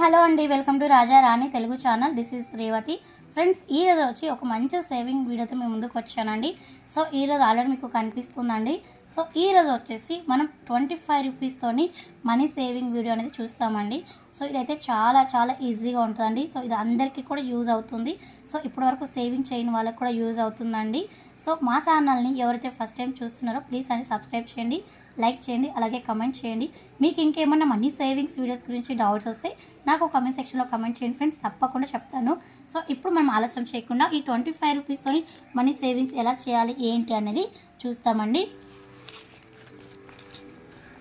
Hello అండి welcome to Raja Rani Telugu channel. This is Srivathi friends ఈ రోజు వచ్చి ఒక మంచి సేవింగ్ వీడియోతో మేము ముందుకు వచ్చానండి. సో ఈ రోజు ఆల్రెడీ మీకు కనిపిస్తుందండి. సో ఈ రోజు వచ్చేసి మనం ట్వంటీ ఫైవ్ రూపీస్తోని మనీ సేవింగ్ వీడియో అనేది చూస్తామండి. సో ఇదైతే చాలా చాలా ఈజీగా ఉంటుందండి. సో ఇది అందరికీ కూడా యూజ్ అవుతుంది. సో ఇప్పటివరకు సేవింగ్ చేయని వాళ్ళకి కూడా యూజ్ అవుతుందండి. సో మా ఛానల్ని ఎవరైతే ఫస్ట్ టైం చూస్తున్నారో ప్లీజ్ అని సబ్స్క్రైబ్ చేయండి. లైక్ చేయండి అలాగే కమెంట్ చేయండి. మీకు ఇంకేమన్నా మనీ సేవింగ్స్ వీడియోస్ గురించి డౌట్స్ వస్తే నాకు కమెంట్ సెక్షన్లో కమెంట్ చేయండి ఫ్రెండ్స్ తప్పకుండా చెప్తాను. సో ఇప్పుడు మనం ఆలస్యం చేయకుండా ఈ ట్వంటీ ఫైవ్ రూపీస్తోని మనీ సేవింగ్స్ ఎలా చేయాలి ఏంటి అనేది చూస్తామండి.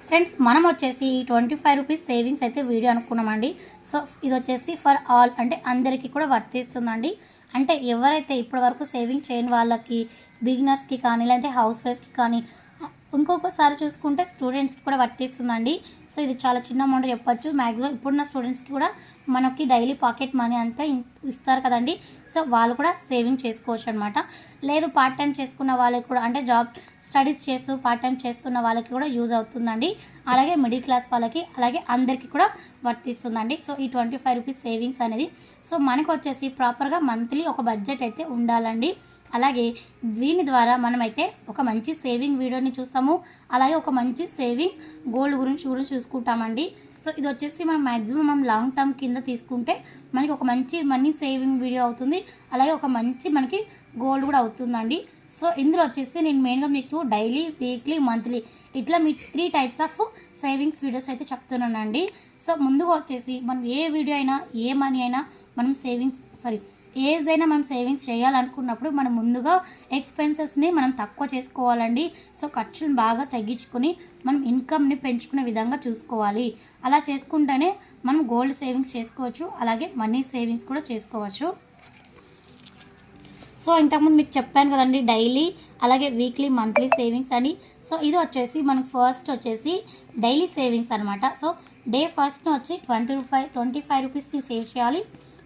ఫ్రెండ్స్ మనం వచ్చేసి ఈ ట్వంటీ ఫైవ్ రూపీస్ సేవింగ్స్ అయితే వీడియో అనుకున్నామండి. సో ఇది వచ్చేసి ఫర్ ఆల్ అంటే అందరికీ కూడా వర్తిస్తుందండి. అంటే ఎవరైతే ఇప్పటివరకు సేవింగ్ చేయని వాళ్ళకి బిగినర్స్కి కానీ లేదంటే హౌస్ వైఫ్కి కానీ ఇంకొకసారి చూసుకుంటే స్టూడెంట్స్కి కూడా వర్తిస్తుందండి సో ఇది చాలా చిన్న అమౌంట్ చెప్పచ్చు. మ్యాక్సిమం ఇప్పుడున్న స్టూడెంట్స్కి కూడా మనకి డైలీ పాకెట్ మనీ అంతా ఇస్తారు కదండి. సో వాళ్ళు కూడా సేవింగ్ చేసుకోవచ్చు అనమాట లేదు పార్ట్ టైం చేసుకున్న వాళ్ళకి కూడా అంటే జాబ్ స్టడీస్ చేస్తూ పార్ట్ టైం చేస్తున్న వాళ్ళకి కూడా యూజ్ అవుతుందండి. అలాగే మిడిల్ క్లాస్ వాళ్ళకి అలాగే అందరికీ కూడా వర్తిస్తుందండి సో ఈ ట్వంటీ ఫైవ్ రూపీస్ సేవింగ్స్ అనేది సో మనకు వచ్చేసి ప్రాపర్గా మంత్లీ ఒక బడ్జెట్ అయితే ఉండాలండి. అలాగే దీని ద్వారా మనమైతే ఒక మంచి సేవింగ్ వీడియోని చూస్తాము. అలాగే ఒక మంచి సేవింగ్ గోల్డ్ గురించి కూడా చూసుకుంటామండి. సో ఇది వచ్చేసి మనం మ్యాక్సిమం మనం లాంగ్ టర్మ్ కింద తీసుకుంటే మనకి ఒక మంచి మనీ సేవింగ్ వీడియో అవుతుంది. అలాగే ఒక మంచి మనకి గోల్డ్ కూడా అవుతుందండి. సో ఇందులో వచ్చేసి నేను మెయిన్గా మీకు డైలీ వీక్లీ మంత్లీ ఇట్లా మీ three types of savings videos అయితే చెప్తున్నానండి. సో ముందుగా వచ్చేసి మనం ఏ వీడియో అయినా ఏ మనీ అయినా మనం సేవింగ్స్ సారీ ఏదైనా మనం సేవింగ్స్ చేయాలనుకున్నప్పుడు మనం ముందుగా ఎక్స్పెన్సెస్ని మనం తక్కువ చేసుకోవాలండి. సో ఖర్చులను బాగా తగ్గించుకొని మనం ఇన్కమ్ని పెంచుకునే విధంగా చూసుకోవాలి. అలా చేసుకుంటేనే మనం గోల్డ్ సేవింగ్స్ చేసుకోవచ్చు అలాగే మనీ సేవింగ్స్ కూడా చేసుకోవచ్చు. సో ఇంతకుముందు మీకు చెప్పాను కదండి డైలీ అలాగే వీక్లీ మంత్లీ సేవింగ్స్ అని. సో ఇది వచ్చేసి మనకు ఫస్ట్ వచ్చేసి డైలీ సేవింగ్స్ అనమాట సో డే ఫస్ట్ను వచ్చి ట్వంటీ రూపాయి ట్వంటీ ఫైవ్ రూపీస్ని సేవ్ చేయాలి.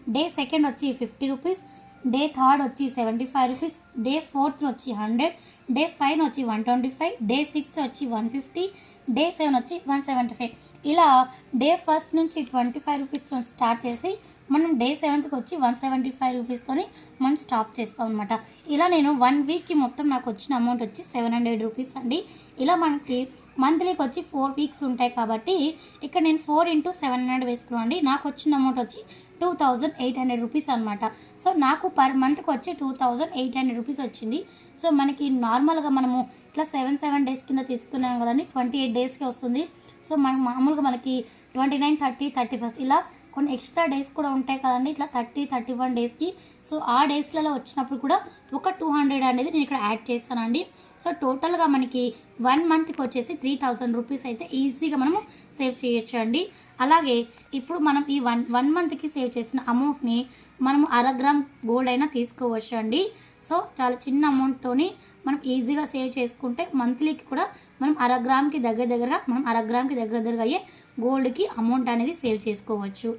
డే సెకండ్ వచ్చి ఫిఫ్టీ రూపీస్ డే థర్డ్ వచ్చి seventy five rupees day fourth వచ్చి హండ్రెడ్ డే ఫైవ్ వచ్చి one twenty five day six వచ్చి వన్ ఫిఫ్టీ డే సెవెన్ వచ్చి వన్ సెవెంటీ ఫైవ్. ఇలా డే ఫస్ట్ నుంచి ట్వంటీ ఫైవ్ రూపీస్తో స్టార్ట్ చేసి మనం డే సెవెంత్కి వచ్చి వన్ సెవెంటీ ఫైవ్ రూపీస్తోని మనం స్టాప్ చేస్తాం అనమాట ఇలా నేను వన్ వీక్కి మొత్తం నాకు వచ్చిన అమౌంట్ వచ్చి సెవెన్ హండ్రెడ్ రూపీస్ అండి. ఇలా మనకి మంత్లీకి వచ్చి ఫోర్ వీక్స్ ఉంటాయి కాబట్టి ఇక్కడ నేను ఫోర్ ఇంటూ సెవెన్ హండ్రెడ్ వేసుకున్నాండి నాకు వచ్చిన అమౌంట్ వచ్చి two thousand eight hundred rupees అనమాట సో నాకు పర్ మంత్కి వచ్చి two thousand eight hundred rupees వచ్చింది. సో మనకి నార్మల్గా మనము ఇట్లా సెవెన్ సెవెన్ డేస్ కింద తీసుకున్నాం కదండి ట్వంటీ ఎయిట్ డేస్కి వస్తుంది. సో మనకు మామూలుగా మనకి twenty nine thirty thirty first ఇలా కొన్ని ఎక్స్ట్రా డేస్ కూడా ఉంటాయి కదండి. ఇట్లా థర్టీ థర్టీ వన్ డేస్కి. సో ఆ డేస్లలో వచ్చినప్పుడు కూడా ఒక టూ హండ్రెడ్ అనేది నేను ఇక్కడ యాడ్ చేస్తానండి. సో టోటల్గా మనకి వన్ మంత్కి వచ్చేసి త్రీ థౌజండ్ రూపీస్ అయితే ఈజీగా మనము సేవ్ చేయొచ్చు అండి అలాగే ఇప్పుడు మనం ఈ వన్ వన్ మంత్కి సేవ్ చేసిన అమౌంట్ని మనము అర గ్రామ్ గోల్డ్ అయినా తీసుకోవచ్చు అండి సో చాలా చిన్న అమౌంట్తోని మనం ఈజీగా సేవ్ చేసుకుంటే మంత్లీకి కూడా మనం అర గ్రామ్కి దగ్గర దగ్గరగా మనం అర గ్రామ్కి దగ్గర దగ్గరగా అయ్యే గోల్డ్కి అమౌంట్ అనేది సేవ్ చేసుకోవచ్చు.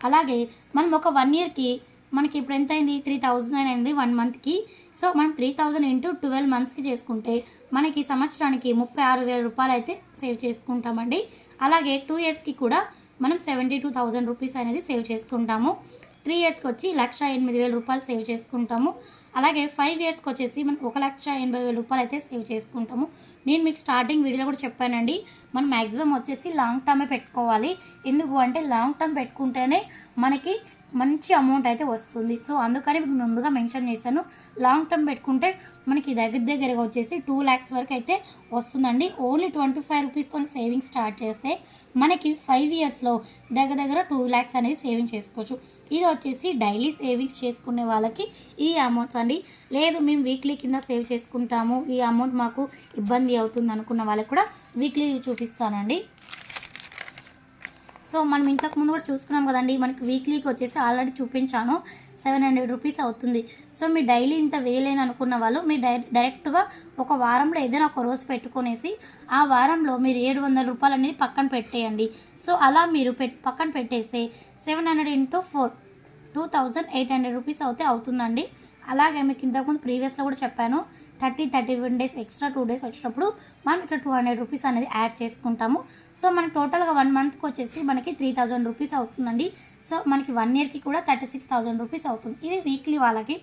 అలాగే మనం ఒక వన్ ఇయర్కి మనకి ఇప్పుడు ఎంత అయింది త్రీ థౌజండ్ అయింది వన్ మంత్కి. సో మనం త్రీ థౌజండ్ ఇంటూ ట్వెల్వ్ మంత్స్కి చేసుకుంటే మనకి సంవత్సరానికి ముప్పై ఆరు వేల రూపాయలు అయితే సేవ్ చేసుకుంటామండి. అలాగే టూ ఇయర్స్కి కూడా మనం సెవెంటీ టూ థౌజండ్ రూపీస్ అనేది సేవ్ చేసుకుంటాము. త్రీ ఇయర్స్కి వచ్చి లక్ష ఎనిమిది వేల రూపాయలు సేవ్ చేసుకుంటాము. అలాగే ఫైవ్ ఇయర్స్కి వచ్చేసి మనం ఒక లక్ష ఎనభై వేల రూపాయలు అయితే సేవ్ చేసుకుంటాము. నేను మీకు స్టార్టింగ్ వీడియోలో కూడా చెప్పానండి. మనం మ్యాక్సిమం వచ్చేసి లాంగ్ టర్మే పెట్టుకోవాలి. ఎందుకు అంటే లాంగ్ టర్మ్ పెట్టుకుంటేనే మనకి మంచి అమౌంట్ అయితే వస్తుంది. సో అందుకని మీకు ముందుగా మెన్షన్ చేశాను. లాంగ్ టర్మ్ పెట్టుకుంటే మనకి దగ్గర దగ్గరగా వచ్చేసి టూ ల్యాక్స్ వరకు అయితే వస్తుందండి. ఓన్లీ ట్వంటీ ఫైవ్ రూపీస్తో సేవింగ్ స్టార్ట్ చేస్తే మనకి ఫైవ్ ఇయర్స్లో దగ్గర దగ్గర టూ ల్యాక్స్ అనేది సేవింగ్ చేసుకోవచ్చు. ఇది వచ్చేసి డైలీ సేవింగ్స్ చేసుకునే వాళ్ళకి ఈ అమౌంట్స్ అండి. లేదు మేము వీక్లీ కింద సేవ్ చేసుకుంటాము. ఈ అమౌంట్ మాకు ఇబ్బంది అవుతుంది అనుకున్న వాళ్ళకి కూడా వీక్లీ చూపిస్తానండి. సో మనం ఇంతకు ముందు కూడా చూసుకున్నాం కదండి మనకి వీక్లీకి వచ్చేసి ఆల్రెడీ చూపించాను. సెవెన్ హండ్రెడ్ రూపీస్ అవుతుంది. సో మీ డైలీ ఇంత వేయలేని అనుకున్న వాళ్ళు మీ డై డైరెక్ట్గా ఒక వారంలో ఏదైనా ఒక రోజు పెట్టుకునేసి ఆ వారంలో మీరు ఏడు వందల రూపాయలు అనేది పక్కన పెట్టేయండి. సో అలా మీరు పెట్ పక్కన పెట్టేస్తే seven hundred into four two thousand eight hundred rupees అయితే అవుతుందండి. అలాగే మీకు ఇంతకుముందు ప్రీవియస్లో కూడా చెప్పాను thirty thirty one days extra two days వచ్చినప్పుడు మనం ఇక్కడ టూ హండ్రెడ్ రూపీస్ అనేది యాడ్ చేసుకుంటాము. సో మనకి టోటల్గా వన్ మంత్కి వచ్చేసి మనకి త్రీ థౌజండ్ రూపీస్ అవుతుందండి. సో మనకి వన్ ఇయర్కి కూడా థర్టీ సిక్స్ థౌజండ్ రూపీస్ అవుతుంది. ఇది వీక్లీ వాళ్ళకి.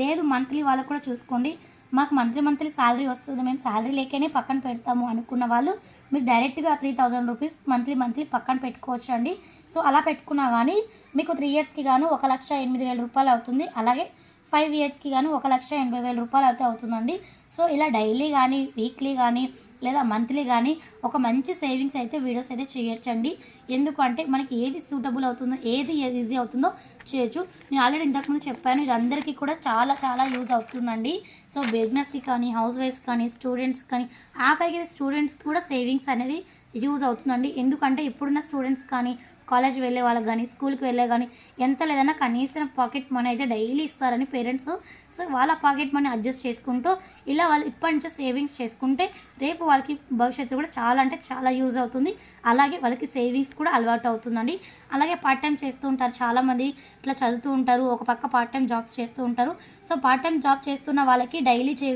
లేదు మంత్లీ వాళ్ళకి కూడా చూసుకోండి. మాకు మంత్లీ మంత్లీ శాలరీ వస్తుంది. మేము శాలరీ లేకనే పక్కన పెడతాము అనుకున్న వాళ్ళు మీరు డైరెక్ట్గా three thousand rupees monthly monthly పక్కన పెట్టుకోవచ్చు అండి సో అలా పెట్టుకున్నా కానీ మీకు త్రీ ఇయర్స్కి గాను ఒక లక్ష ఎనిమిది వేల రూపాయలు అవుతుంది. అలాగే ఫైవ్ ఇయర్స్కి కానీ ఒక లక్ష ఎనభై వేల రూపాయలు అయితే అవుతుందండి. సో ఇలా డైలీ కానీ వీక్లీ కానీ లేదా మంత్లీ కానీ ఒక మంచి సేవింగ్స్ అయితే వీడియోస్ అయితే చేయొచ్చండి. ఎందుకంటే మనకి ఏది సూటబుల్ అవుతుందో ఏది ఈజీ అవుతుందో చేయొచ్చు. నేను ఆల్రెడీ ఇంతకుముందు చెప్పాను ఇది అందరికీ కూడా చాలా చాలా యూజ్ అవుతుందండి. సో బిజినెస్కి కానీ హౌస్ వైఫ్స్ కానీ స్టూడెంట్స్ కానీ ఆఖరికి స్టూడెంట్స్కి కూడా సేవింగ్స్ అనేది యూజ్ అవుతుందండి. ఎందుకంటే ఇప్పుడున్న స్టూడెంట్స్ కానీ కాలేజ్ వెళ్ళే వాళ్ళకి కానీ స్కూల్కి వెళ్ళే కానీ ఎంత లేదన్నా కనీసం పాకెట్ మనీ అయితే డైలీ ఇస్తారని పేరెంట్స్. సో వాళ్ళ పాకెట్ మనీ అడ్జస్ట్ చేసుకుంటూ ఇలా వాళ్ళు ఇప్పటి నుంచే సేవింగ్స్ చేసుకుంటే రేపు వాళ్ళకి భవిష్యత్తు కూడా చాలా అంటే చాలా యూజ్ అవుతుంది. అలాగే వాళ్ళకి సేవింగ్స్ కూడా అలవాటు అవుతుందండి. అలాగే పార్ట్ టైం చేస్తూ ఉంటారు చాలామంది. ఇట్లా చదువుతూ ఉంటారు ఒక పక్క పార్ట్ టైం జాబ్స్ చేస్తూ ఉంటారు. సో పార్ట్ టైం జాబ్ చేస్తున్న వాళ్ళకి డైలీ చే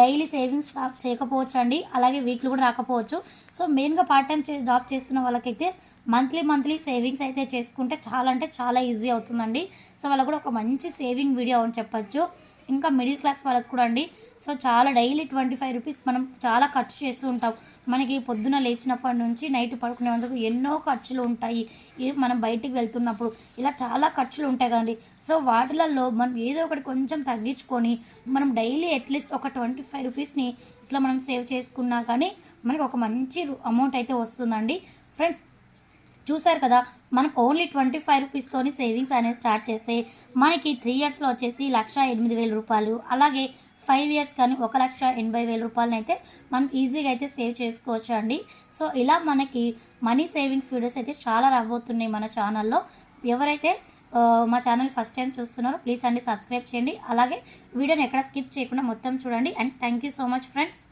డైలీ సేవింగ్స్ చేయకపోవచ్చు అండి అలాగే వీక్లు కూడా రాకపోవచ్చు. సో మెయిన్గా పార్ట్ టైం చే జాబ్ చేస్తున్న వాళ్ళకైతే మంత్లీ మంత్లీ సేవింగ్స్ అయితే చేసుకుంటే చాలా అంటే చాలా ఈజీ అవుతుందండి. సో వాళ్ళకు కూడా ఒక మంచి సేవింగ్ వీడియో అని చెప్పచ్చు. ఇంకా మిడిల్ క్లాస్ వాళ్ళకి కూడా అండి. సో చాలా డైలీ ట్వంటీ ఫైవ్ రూపీస్ మనం చాలా ఖర్చు చేస్తూ ఉంటాం. మనకి పొద్దున లేచినప్పటి నుంచి నైట్ పడుకునే వరకు ఎన్నో ఖర్చులు ఉంటాయి. ఇది మనం బయటికి వెళ్తున్నప్పుడు ఇలా చాలా ఖర్చులు ఉంటాయి కదండి. సో వాటిలలో మనం ఏదో ఒకటి కొంచెం తగ్గించుకొని మనం డైలీ అట్లీస్ట్ ఒక ట్వంటీ ఫైవ్ రూపీస్ని ఇట్లా మనం సేవ్ చేసుకున్నా కానీ మనకి ఒక మంచి అమౌంట్ అయితే వస్తుందండి. ఫ్రెండ్స్ చూసారు కదా మనం ఓన్లీ ట్వంటీ ఫైవ్ రూపీస్తోని సేవింగ్స్ అనేది స్టార్ట్ చేస్తే మనకి త్రీ ఇయర్స్లో వచ్చేసి లక్ష ఎనిమిది వేల రూపాయలు. అలాగే ఫైవ్ ఇయర్స్ కానీ ఒక లక్ష ఎనభై వేల రూపాయలని అయితే మనం ఈజీగా అయితే సేవ్ చేసుకోవచ్చు అండి. సో ఇలా మనకి మనీ సేవింగ్స్ వీడియోస్ అయితే చాలా రాబోతున్నాయి మన ఛానల్లో ఎవరైతే మా ఛానల్ ఫస్ట్ టైం చూస్తున్నారో ప్లీజ్ అండి సబ్స్క్రైబ్ చేయండి. అలాగే వీడియోని ఎక్కడ స్కిప్ చేయకుండా మొత్తం చూడండి. And thank you so much friends